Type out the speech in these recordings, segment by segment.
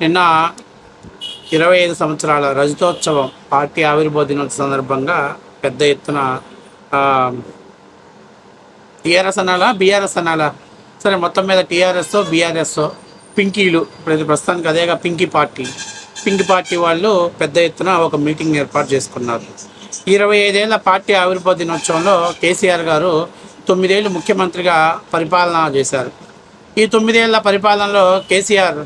నిన్న ఇరవై ఐదు సంవత్సరాల రజతోత్సవం పార్టీ ఆవిర్భావ దినోత్సవ సందర్భంగా పెద్ద ఎత్తున టీఆర్ఎస్ అనాలా బీఆర్ఎస్ అనాలా సరే మొత్తం మీద టీఆర్ఎస్ బీఆర్ఎస్ పింకీలు. ఇప్పుడు ప్రస్తుతానికి అదేగా పింకీ పార్టీ. పింకీ పార్టీ వాళ్ళు పెద్ద ఎత్తున ఒక మీటింగ్ ఏర్పాటు చేసుకున్నారు. ఇరవై ఐదేళ్ళ పార్టీ ఆవిర్భావ దినోత్సవంలో కేసీఆర్ గారు తొమ్మిదేళ్ళు ముఖ్యమంత్రిగా పరిపాలన చేశారు. ఈ తొమ్మిదేళ్ళ పరిపాలనలో కేసీఆర్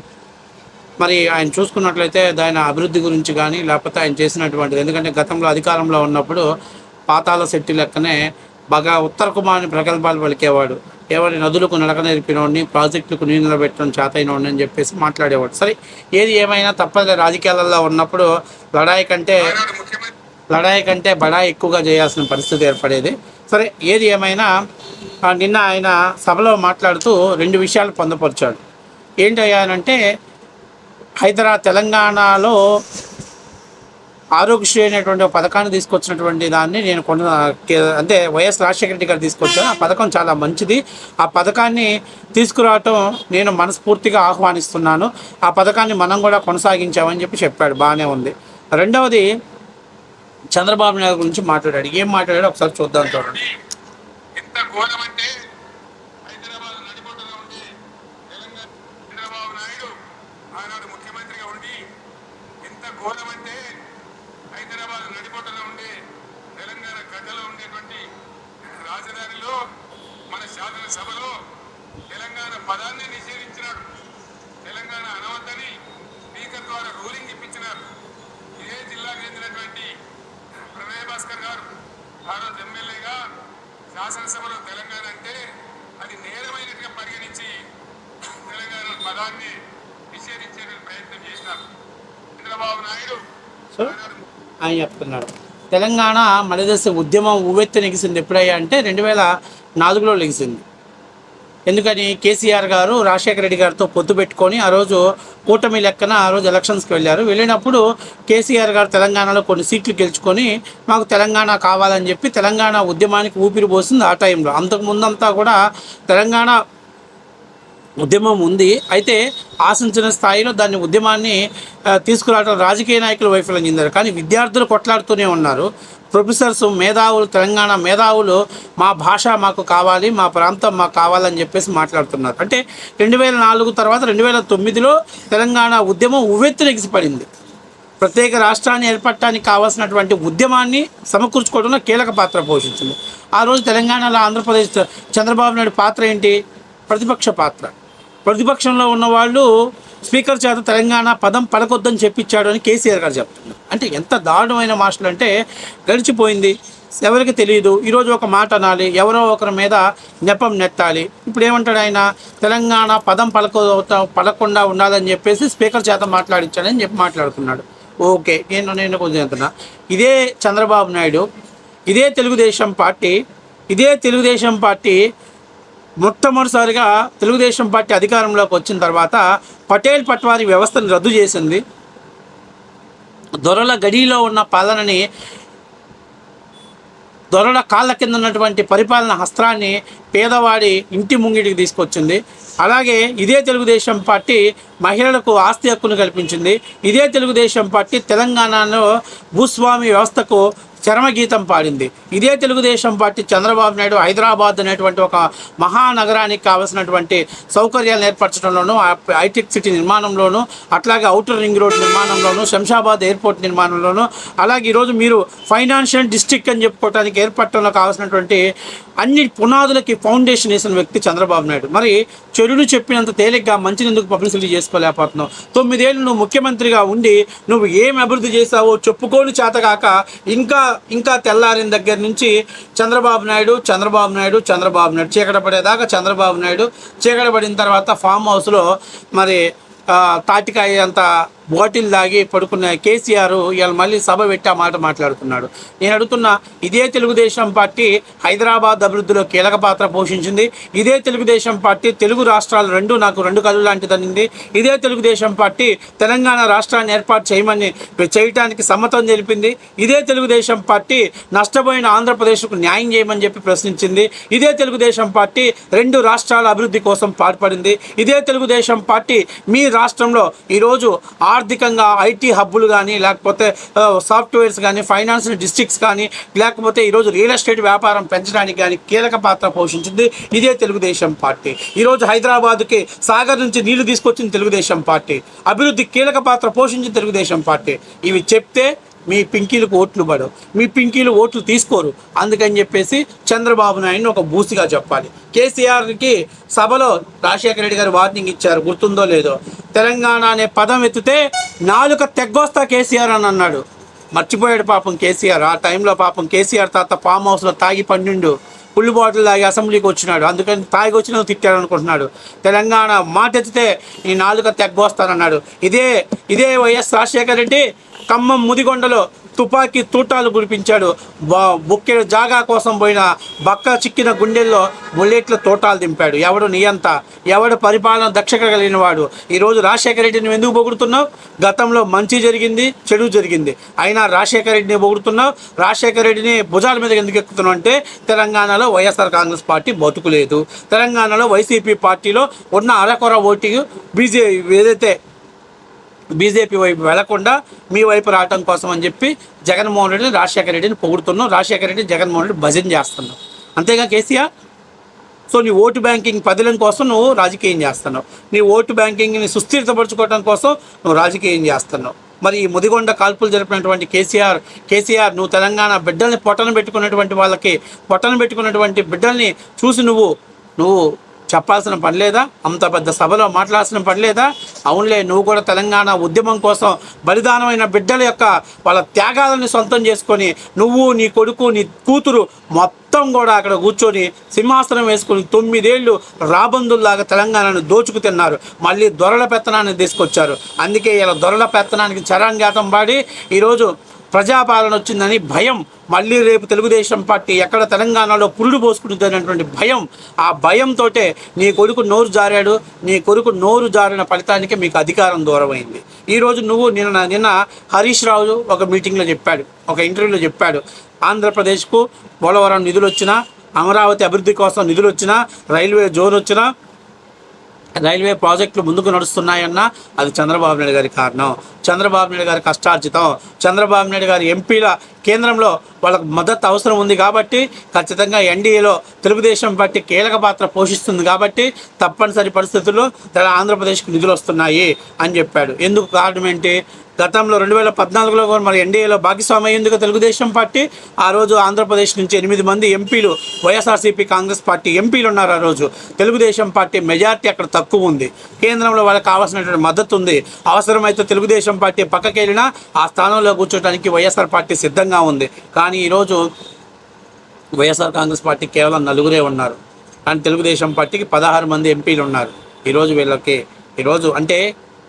మరి ఆయన చూసుకున్నట్లయితే ఆయన అభివృద్ధి గురించి కానీ లేకపోతే ఆయన చేసినటువంటిది. ఎందుకంటే గతంలో అధికారంలో ఉన్నప్పుడు పాతాల శెట్టి లెక్కనే బాగా ఉత్తర కుమారుని ప్రగల్భాలు పలికేవాడు. ఎవరి నదులకు నడక నేర్పినోడిని ప్రాజెక్టులకు నీళ్ళు నిలబెట్టడం చేతైనోడిని అని చెప్పేసి మాట్లాడేవాడు. సరే ఏది ఏమైనా తప్పదు రాజకీయాలలో ఉన్నప్పుడు లడాయి కంటే లడాయి కంటే బడాయి ఎక్కువగా చేయాల్సిన పరిస్థితి ఏర్పడేది. సరే ఏది ఏమైనా నిన్న ఆయన సభలో మాట్లాడుతూ రెండు విషయాలు పొందపరిచాడు. ఏంటయ్యానంటే హైదరాబాద్ తెలంగాణలో ఆరోగ్యశ్రీ అనేటువంటి పథకాన్ని తీసుకొచ్చినటువంటి దాన్ని నేను కొన అంటే వైఎస్ రాజశేఖర రెడ్డి గారు తీసుకొచ్చాను ఆ పథకం చాలా మంచిది. ఆ పథకాన్ని తీసుకురావటం నేను మనస్ఫూర్తిగా ఆహ్వానిస్తున్నాను. ఆ పథకాన్ని మనం కూడా కొనసాగించామని చెప్పి చెప్పాడు. బాగానే ఉంది. రెండవది చంద్రబాబు నాయుడు గురించి మాట్లాడాడు. ఏం మాట్లాడాడు ఒకసారి చూద్దాం చూడండి. ఎంత ఘోరం అంటే హైదరాబాద్ నడిబొడ్డులో ఉండి తెలంగాణ చంద్రబాబు నాయుడు ఆనాడు ముఖ్యమంత్రిగా ఉండి ఎంత ఘోరమంటే హైదరాబాద్ నడిపోటలో ఉండే తెలంగాణ గడ్డలో ఉండేటువంటి రాజధానిలో మన శాసనసభలో తెలంగాణ పదాన్ని నిషేధించినాడు తెలంగాణ అనవద్దని స్పీకర్ ద్వారా రూలింగ్ ఇప్పించినారు. ఇదే జిల్లాకు చెందినటువంటి ప్రణయ్ భాస్కర్ గారు. ఆ రోజు ఎమ్మెల్యేగా శాసనసభలో తెలంగాణ అంటే అది నేరమైనట్టుగా పరిగణించి తెలంగాణ పదాన్ని నిషేధించే ప్రయత్నం చేసినారు. చంద్రబాబు నాయుడు సో ఆయన చెప్తున్నాడు తెలంగాణ మలిదశ ఉద్యమం ఉవ్వెత్తి నెగిసింది ఎప్పుడయ్యా అంటే రెండు వేల నాలుగులో లెగిసింది. ఎందుకని కేసీఆర్ గారు రాజశేఖర రెడ్డి గారితో పొత్తు పెట్టుకొని ఆ రోజు కూటమి లెక్కన ఆ రోజు ఎలక్షన్స్కి వెళ్ళారు. వెళ్ళినప్పుడు కేసీఆర్ గారు తెలంగాణలో కొన్ని సీట్లు గెలుచుకొని మాకు తెలంగాణ కావాలని చెప్పి తెలంగాణ ఉద్యమానికి ఊపిరి పోసింది ఆ టైంలో. అంతకు ముందంతా కూడా తెలంగాణ ఉద్యమం ఉంది. అయితే ఆశించిన స్థాయిలో దాన్ని ఉద్యమాన్ని తీసుకురావడం రాజకీయ నాయకులు వైఫల్యం చెందారు కానీ విద్యార్థులు కొట్లాడుతూనే ఉన్నారు. ప్రొఫెసర్స్ మేధావులు తెలంగాణ మేధావులు మా భాష మాకు కావాలి మా ప్రాంతం మాకు కావాలని చెప్పేసి మాట్లాడుతున్నారు. అంటే రెండు వేల నాలుగు తర్వాత రెండు వేల తొమ్మిదిలో తెలంగాణ ఉద్యమం ఉవ్వెత్తున ఎగిసిపడింది. ప్రత్యేక రాష్ట్రాన్ని ఏర్పడటానికి కావాల్సినటువంటి ఉద్యమాన్ని సమకూర్చుకోవడంలో కీలక పాత్ర పోషించింది. ఆ రోజు తెలంగాణలో ఆంధ్రప్రదేశ్ చంద్రబాబు నాయుడు పాత్ర ఏంటి? ప్రతిపక్ష పాత్ర. ప్రతిపక్షంలో ఉన్న వాళ్ళు స్పీకర్ చేత తెలంగాణ పదం పలకొద్దని చెప్పించాడు అని కేసీఆర్ గారు చెప్తున్నారు. అంటే ఎంత దారుణమైన మాటలు అంటే గడిచిపోయింది. ఎవరికి తెలియదు ఈరోజు ఒక మాట అనాలి. ఎవరో ఒకరి మీద నెపం నెట్టాలి. ఇప్పుడు ఏమంటాడు ఆయన? తెలంగాణ పదం పలక పలకుండా ఉండాలని చెప్పేసి స్పీకర్ చేత మాట్లాడించాడని చెప్పి మాట్లాడుతున్నాడు ఓకే. నేను నేను కొంచెం చెప్తున్నా. ఇదే చంద్రబాబు నాయుడు ఇదే తెలుగుదేశం పార్టీ ఇదే తెలుగుదేశం పార్టీ మొట్టమొదటిసారిగా తెలుగుదేశం పార్టీ అధికారంలోకి వచ్చిన తర్వాత పటేల్ పట్వారీ వ్యవస్థను రద్దు చేసింది. దొరల గడిలో ఉన్న పాలనని దొరల కాళ్ళ కింద ఉన్నటువంటి పరిపాలన హస్త్రాన్ని పేదవాడి ఇంటి ముంగిటికి తీసుకొచ్చింది. అలాగే ఇదే తెలుగుదేశం పార్టీ మహిళలకు ఆస్తి హక్కును కల్పించింది. ఇదే తెలుగుదేశం పార్టీ తెలంగాణలో భూస్వామి వ్యవస్థకు చరమగీతం పాడింది. ఇదే తెలుగుదేశం పార్టీ చంద్రబాబు నాయుడు హైదరాబాద్ అనేటువంటి ఒక మహానగరానికి కావలసినటువంటి సౌకర్యాలను ఏర్పరచడంలోనూ హైటెక్ సిటీ నిర్మాణంలోనూ అట్లాగే అవుటర్ రింగ్ రోడ్ నిర్మాణంలోనూ శంషాబాద్ ఎయిర్పోర్ట్ నిర్మాణంలోనూ అలాగే ఈరోజు మీరు ఫైనాన్షియల్ డిస్ట్రిక్ట్ అని చెప్పుకోవడానికి ఏర్పడటంలో కావాల్సినటువంటి అన్ని పునాదులకి ఫౌండేషన్ వేసిన వ్యక్తి చంద్రబాబు నాయుడు. మరి చెడును చెప్పినంత తేలిగ్గా మంచిని ఎందుకు పబ్లిసిటీ చేసుకోలేకపోతున్నావు? తొమ్మిదేళ్ళు నువ్వు ముఖ్యమంత్రిగా ఉండి నువ్వు ఏం అభివృద్ధి చేసావో చెప్పుకోని చేతగాక ఇంకా ఇంకా తెల్లారిన దగ్గర నుంచి చంద్రబాబు నాయుడు చంద్రబాబు నాయుడు చంద్రబాబు నాయుడు. చీకట పడేదాకా చంద్రబాబు నాయుడు. చీకట పడిన తర్వాత ఫామ్ హౌస్లో మరి తాటికాయ అంత బాటిల్ దాగి పడుకున్న కేసీఆర్ ఇవాళ మళ్ళీ సభ పెట్టి ఆ మాట మాట్లాడుతున్నాడు. నేను అడుగుతున్నా ఇదే తెలుగుదేశం పార్టీ హైదరాబాద్ అభివృద్ధిలో కీలక పాత్ర పోషించింది. ఇదే తెలుగుదేశం పార్టీ తెలుగు రాష్ట్రాలు రెండు నాకు రెండు కళ్ళు లాంటిదనింది ఇదే తెలుగుదేశం పార్టీ తెలంగాణ రాష్ట్రాన్ని ఏర్పాటు చేయమని చేయటానికి సమ్మతం తెలిపింది. ఇదే తెలుగుదేశం పార్టీ నష్టపోయిన ఆంధ్రప్రదేశ్కు న్యాయం చేయమని చెప్పి ప్రశ్నించింది. ఇదే తెలుగుదేశం పార్టీ రెండు రాష్ట్రాల అభివృద్ధి కోసం పాటుపడింది. ఇదే తెలుగుదేశం పార్టీ మీ రాష్ట్రంలో ఈరోజు ఆర్థికంగా ఐటీ హబ్బులు కానీ లేకపోతే సాఫ్ట్వేర్స్ కానీ ఫైనాన్షియల్ డిస్ట్రిక్ట్స్ కానీ లేకపోతే ఈరోజు రియల్ ఎస్టేట్ వ్యాపారం పెంచడానికి కానీ కీలక పాత్ర పోషించింది ఇదే తెలుగుదేశం పార్టీ. ఈరోజు హైదరాబాద్కి సాగర్ నుంచి నీళ్ళు తీసుకొచ్చింది తెలుగుదేశం పార్టీ. అభివృద్ధి కీలక పాత్ర పోషించింది తెలుగుదేశం పార్టీ. ఇవి చెప్తే మీ పింకీలకు ఓట్లు పడవు. మీ పింకీలు ఓట్లు తీసుకోరు. అందుకని చెప్పేసి చంద్రబాబు నాయుడిని ఒక బూసిగా చెప్పాలి. కేసీఆర్కి సభలో రాజశేఖర రెడ్డి గారు వార్నింగ్ ఇచ్చారు. గుర్తుందో లేదో? తెలంగాణ అనే పదం ఎత్తితే నాలుక తెగ్గొస్తా కేసీఆర్ అని అన్నాడు. మర్చిపోయాడు పాపం కేసీఆర్. ఆ టైంలో పాపం కేసీఆర్ తాత ఫామ్ హౌస్లో తాగి పన్నెండు పుల్లి బాటిల్ తాగి అసెంబ్లీకి వచ్చినాడు. అందుకని తాగి వచ్చిన తిట్టాడు అనుకుంటున్నాడు తెలంగాణ మాట ఎత్తితే ఈ నాలుక తెగ్గొస్తానన్నాడు. ఇదే ఇదే వైఎస్ రాజశేఖర రెడ్డి ఖమ్మం ముదిగొండలో తుపాకీ తూటాలు కురిపించాడు. బా- జాగా కోసం పోయిన బక్క చిక్కిన గుండెల్లో బుల్లెట్ల తోటాలు దింపాడు. ఎవడు నియంత ఎవడు పరిపాలన దక్షత కలిగిన వాడు ఈరోజు రాజశేఖర రెడ్డిని ఎందుకు పొగుడుతున్నావు? గతంలో మంచి జరిగింది చెడు జరిగింది. అయినా రాజశేఖర రెడ్డిని పొగుడుతున్నావు? రాజశేఖర రెడ్డిని భుజాల మీద ఎందుకు ఎక్కుతున్నావు అంటే తెలంగాణలో వైఎస్ఆర్ కాంగ్రెస్ పార్టీ బతుకులేదు తెలంగాణలో వైసీపీ పార్టీలో ఉన్న అరకొర ఓటింగ్ బీజే ఏదైతే బీజేపీ వైపు వెళ్ళకుండా మీ వైపు రావటం కోసం అని చెప్పి జగన్మోహన్ రెడ్డిని రాజశేఖర రెడ్డిని పొగుడుతున్నాం. రాజశేఖర రెడ్డి జగన్మోహన్ రెడ్డి భజన చేస్తున్నాం. అంతేగా కేసీఆర్? సో నీ ఓటు బ్యాంకింగ్ పదిలం కోసం నువ్వు రాజకీయం చేస్తున్నావు. నీ ఓటు బ్యాంకింగ్ని సుస్థిరతపరచుకోవడం కోసం నువ్వు రాజకీయం చేస్తున్నావు. మరి ఈ ముదిగొండ కాల్పులు జరిపినటువంటి కేసీఆర్ కేసీఆర్ నువ్వు తెలంగాణ బిడ్డల్ని పొట్టన పెట్టుకున్నటువంటి వాళ్ళకి పొట్టన పెట్టుకున్నటువంటి బిడ్డల్ని చూసి నువ్వు నువ్వు చెప్పాల్సిన పని లేదా? అంత పెద్ద సభలో మాట్లాడాల్సిన పని లేదా? అవునులే నువ్వు కూడా తెలంగాణ ఉద్యమం కోసం బలిదానమైన బిడ్డల యొక్క వాళ్ళ త్యాగాలను సొంతం చేసుకొని నువ్వు నీ కొడుకు నీ కూతురు మొత్తం కూడా అక్కడ కూర్చొని సింహాసనం వేసుకొని తొమ్మిదేళ్ళు రాబందుల్లాగా తెలంగాణను దోచుకు తిన్నారు. మళ్ళీ దొరల పెత్తనాన్ని తీసుకొచ్చారు. అందుకే ఇలా దొరల పెత్తనానికి చరాంగాతం పాడి ఈరోజు ప్రజాపాలన వచ్చిందని భయం. మళ్ళీ రేపు తెలుగుదేశం పార్టీ ఎక్కడ తెలంగాణలో పురుడు పోసుకుంటుంది అనేటువంటి భయం. ఆ భయంతో నీ కొడుకు నోరు జారాడు. నీ కొడుకు నోరు జారిన ఫలితానికి మీకు అధికారం దూరమైంది. ఈరోజు నువ్వు నిన్న నిన్న హరీష్ రావు ఒక మీటింగ్లో చెప్పాడు. ఒక ఇంటర్వ్యూలో చెప్పాడు. ఆంధ్రప్రదేశ్కు పోలవరం నిధులు వచ్చినా అమరావతి అభివృద్ధి కోసం నిధులు వచ్చినా రైల్వే జోన్ వచ్చినా రైల్వే ప్రాజెక్టులు ముందుకు నడుస్తున్నాయన్నా అది చంద్రబాబు నాయుడు గారి కారణం. చంద్రబాబు నాయుడు గారి కష్టార్జితం. చంద్రబాబు నాయుడు గారి ఎంపీల కేంద్రంలో వాళ్ళకు మద్దతు అవసరం ఉంది కాబట్టి ఖచ్చితంగా ఎన్డీఏలో తెలుగుదేశం పార్టీ కీలక పాత్ర పోషిస్తుంది కాబట్టి తప్పనిసరి పరిస్థితుల్లో ఆంధ్రప్రదేశ్కి నిధులు వస్తున్నాయి అని చెప్పాడు. ఎందుకు కారణం ఏంటి? గతంలో రెండు వేల పద్నాలుగులో కూడా మరి ఎన్డీఏలో భాగస్వామి అయ్యేందుకు తెలుగుదేశం పార్టీ ఆ రోజు ఆంధ్రప్రదేశ్ నుంచి ఎనిమిది మంది ఎంపీలు వైఎస్ఆర్సీపీ కాంగ్రెస్ పార్టీ ఎంపీలు ఉన్నారు ఆ రోజు. తెలుగుదేశం పార్టీ మెజార్టీ అక్కడ తక్కువ ఉంది. కేంద్రంలో వాళ్ళకి కావాల్సినటువంటి మద్దతు ఉంది. అవసరమైతే తెలుగుదేశం పార్టీ పక్కకి వెళ్ళినా ఆ స్థానంలో కూర్చోడానికి వైఎస్ఆర్ పార్టీ సిద్ధంగా ఉంది. కానీ ఈరోజు వైఎస్ఆర్ కాంగ్రెస్ పార్టీ కేవలం నలుగురే ఉన్నారు. కానీ తెలుగుదేశం పార్టీకి పదహారు మంది ఎంపీలు ఉన్నారు. ఈరోజు వీళ్ళకి ఈరోజు అంటే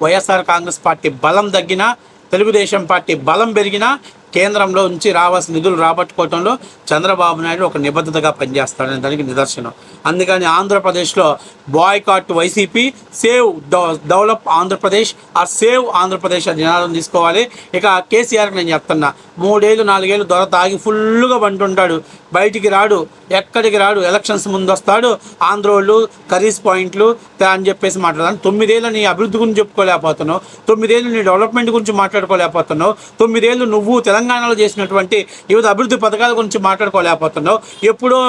వైఎస్ఆర్ కాంగ్రెస్ పార్టీ బలం తగ్గినా తెలుగుదేశం పార్టీ బలం పెరిగినా కేంద్రంలో నుంచి రావాల్సిన నిధులు రాబట్టుకోవడంలో చంద్రబాబు నాయుడు ఒక నిబద్ధతగా పనిచేస్తాడనే దానికి నిదర్శనం. అందుకని ఆంధ్రప్రదేశ్లో boycott YCP save develop Andhra Pradesh ఆ సేవ్ ఆంధ్రప్రదేశ్ అని నినాదం తీసుకోవాలి. ఇక కేసీఆర్కి నేను చెప్తున్నా మూడేళ్ళు నాలుగేళ్ళు దొర తాగి ఫుల్గా బంటుంటాడు బయటికి రాడు ఎక్కడికి రాడు ఎలక్షన్స్ ముందు వస్తాడు ఆంధ్రోళ్ళు కరీస్ పాయింట్లు అని చెప్పేసి మాట్లాడాను తొమ్మిదేళ్ళు నీ అభివృద్ధి గురించి చెప్పుకోలేకపోతున్నావు తొమ్మిదేళ్ళు నీ డెవలప్మెంట్ గురించి మాట్లాడుకోలేకపోతున్నావు తొమ్మిదేళ్ళు నువ్వు తెలంగాణలో చేసినటువంటి వివిధ అభివృద్ధి పథకాల గురించి మాట్లాడుకోలేకపోతున్నావు. ఎప్పుడో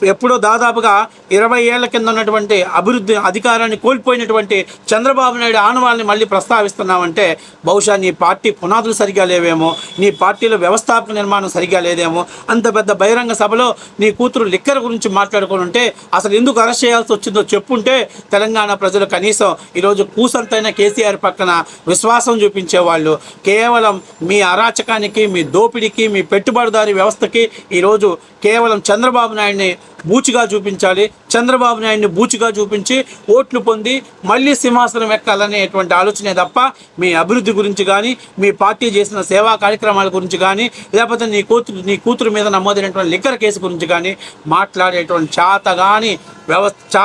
ఎప్పుడో దాదాపుగా ఇరవై ఏళ్ళ కింద ఉన్నటువంటి అభివృద్ధి అధికారాన్ని కోల్పోయినటువంటి చంద్రబాబు నాయుడు ఆనవాళ్ళని మళ్ళీ ప్రస్తావిస్తున్నామంటే బహుశా నీ పార్టీ పునాదులు సరిగా లేవేమో నీ పార్టీలో వ్యవస్థాపక నిర్మాణం సరిగా లేదేమో అంత పెద్ద బహిరంగ సభలో నీ కూతురు లిక్కర్ గురించి మాట్లాడుకుని ఉంటే అసలు ఎందుకు అరెస్ట్ చేయాల్సి వచ్చిందో చెప్పుంటే తెలంగాణ ప్రజలు కనీసం ఈరోజు కూసంతైన కేసీఆర్ పక్కన విశ్వాసం చూపించేవాళ్ళు. కేవలం మీ అరాచకానికి మీ దోపిడీకి మీ పెట్టుబడిదారీ వ్యవస్థకి ఈరోజు కేవలం చంద్రబాబు నాయుడిని బూచిగా చూపించాలి చంద్రబాబు నాయుడిని బూచిగా చూపించి ఓట్లు పొంది మళ్ళీ సింహాసనం ఎక్కాలనేటువంటి ఆలోచనే తప్ప మీ అభివృద్ధి గురించి కానీ మీ పార్టీ చేసిన సేవా కార్యక్రమాల గురించి కానీ లేకపోతే నీ కూతురు నీ కూతురు మీద నమోదైనటువంటి లిక్కర్ కేసు గురించి కానీ మాట్లాడేటువంటి చేత కానీ వ్యవస్థ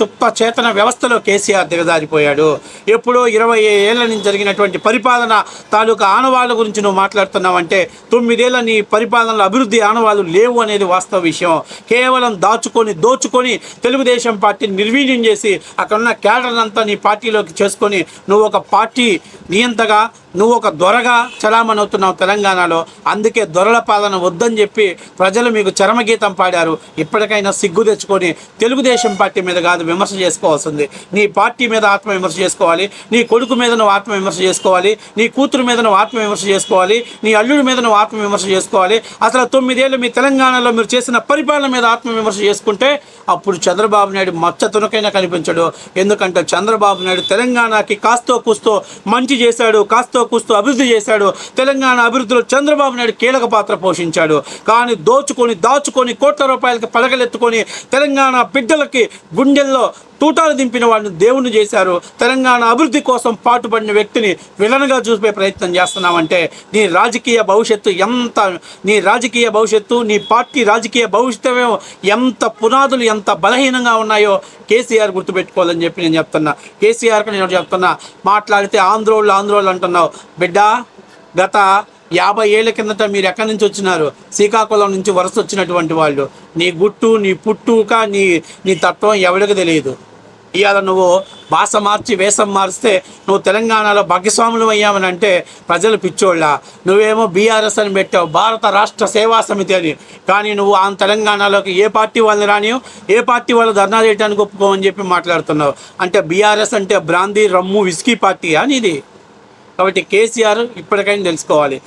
చుప్ప చేతన వ్యవస్థలో కేసీఆర్ దిగజారిపోయాడు. ఎప్పుడో ఇరవై ఏళ్ళ నుంచి జరిగినటువంటి పరిపాలన తాలూకా ఆనవాళ్ళ గురించి నువ్వు మాట్లాడుతున్నావంటే తొమ్మిదేళ్ళ నీ పరిపాలనలో అభివృద్ధి ఆనవాళ్ళు లేవు అనేది వాస్తవ విషయం. కేవలం దాచుకొని దోచుకొని తెలుగుదేశం పార్టీని నిర్వీర్యం చేసి అక్కడున్న క్యాడర్ అంతా నీ పార్టీలోకి చేసుకొని నువ్వు ఒక పార్టీ నియంతగా నువ్వు ఒక దొరగా చలామణి అవుతున్నావు తెలంగాణలో. అందుకే దొరల పాలన వద్దని చెప్పి ప్రజలు మీకు చరమగీతం పాడారు. ఇప్పటికైనా సిగ్గు తెచ్చుకొని తెలుగుదేశం పార్టీ మీద కాదు విమర్శ చేసుకోవాల్సింది. నీ పార్టీ మీద ఆత్మవిమర్శ చేసుకోవాలి. నీ కొడుకు మీద నువ్వు ఆత్మ విమర్శ చేసుకోవాలి. నీ కూతురు మీద నువ్వు ఆత్మ విమర్శ చేసుకోవాలి. నీ అల్లుడి మీద నువ్వు ఆత్మ విమర్శ చేసుకోవాలి. అసలు తొమ్మిదేళ్ళు మీ తెలంగాణలో మీరు చేసిన పరిపాలన మీద ఆత్మవిమర్శ చేసుకుంటే అప్పుడు చంద్రబాబు నాయుడు మచ్చ తునకైనా కనిపించడు. ఎందుకంటే చంద్రబాబు నాయుడు తెలంగాణకి కాస్తో కూస్తో మంచి చేశాడు కాస్తో కూస్తూ అభివృద్ధి చేశాడు. తెలంగాణ అభివృద్ధిలో చంద్రబాబు నాయుడు కీలక పాత్ర పోషించాడు. కానీ దోచుకొని దాచుకొని కోట్ల రూపాయలకి పలకలెత్తుకొని తెలంగాణ బిడ్డలకి గుండెల్లో తూటాలు దింపిన వాడిని దేవుణ్ణి చేశారు. తెలంగాణ అభివృద్ధి కోసం పాటుపడిన వ్యక్తిని విలన్గా చూపే ప్రయత్నం చేస్తున్నామంటే నీ రాజకీయ భవిష్యత్తు ఎంత నీ రాజకీయ భవిష్యత్తు నీ పార్టీ రాజకీయ భవిష్యత్తు ఎంత పునాదులు ఎంత బలహీనంగా ఉన్నాయో కేసీఆర్ గుర్తుపెట్టుకోవాలని చెప్పి నేను చెప్తున్నా. కేసీఆర్కి నేను చెప్తున్నా మాట్లాడితే ఆంధ్రోళ్ళు ఆంధ్రోళ్ళు అంటున్నావు. బిడ్డ గత యాభై ఏళ్ళ కిందట మీరు ఎక్కడి నుంచి వచ్చినారు? శ్రీకాకుళం నుంచి వరుస వచ్చినటువంటి వాళ్ళు. నీ గుట్టు నీ పుట్టుక నీ నీ తత్వం ఎవరికి తెలియదు. ఇవాళ నువ్వు భాష మార్చి వేషం మారిస్తే నువ్వు తెలంగాణలో భాగ్యస్వాములు అయ్యామని అంటే ప్రజలు పిచ్చోళ్ళ. నువ్వేమో బీఆర్ఎస్ అని పెట్టావు భారత రాష్ట్ర సేవా సమితి అని. కానీ నువ్వు ఆ తెలంగాణలోకి ఏ పార్టీ వాళ్ళని రానియో ఏ పార్టీ వాళ్ళు ధర్నా చేయడానికి ఒప్పుకోమని చెప్పి మాట్లాడుతున్నావు. అంటే బీఆర్ఎస్ అంటే బ్రాందీ రమ్ము విస్కీ పార్టీ అని ఇది కాబట్టి కేసీఆర్ ఇప్పటికైనా తెలుసుకోవాలి.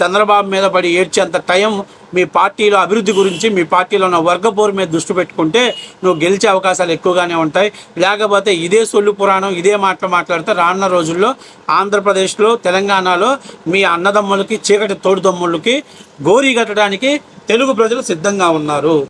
చంద్రబాబు మీద పడి ఏడ్చేంత టైం మీ పార్టీలో అభివృద్ధి గురించి మీ పార్టీలో ఉన్న వర్గపోరు మీద దృష్టి పెట్టుకుంటే నువ్వు గెలిచే అవకాశాలు ఎక్కువగానే ఉంటాయి. లేకపోతే ఇదే సొల్లు పురాణం ఇదే మాటలు మాట్లాడితే రానున్న రోజుల్లో ఆంధ్రప్రదేశ్లో తెలంగాణలో మీ అన్నదమ్ములకి చీకటి తోడుదమ్ములకి గోరీ కట్టడానికి తెలుగు ప్రజలు సిద్ధంగా ఉన్నారు.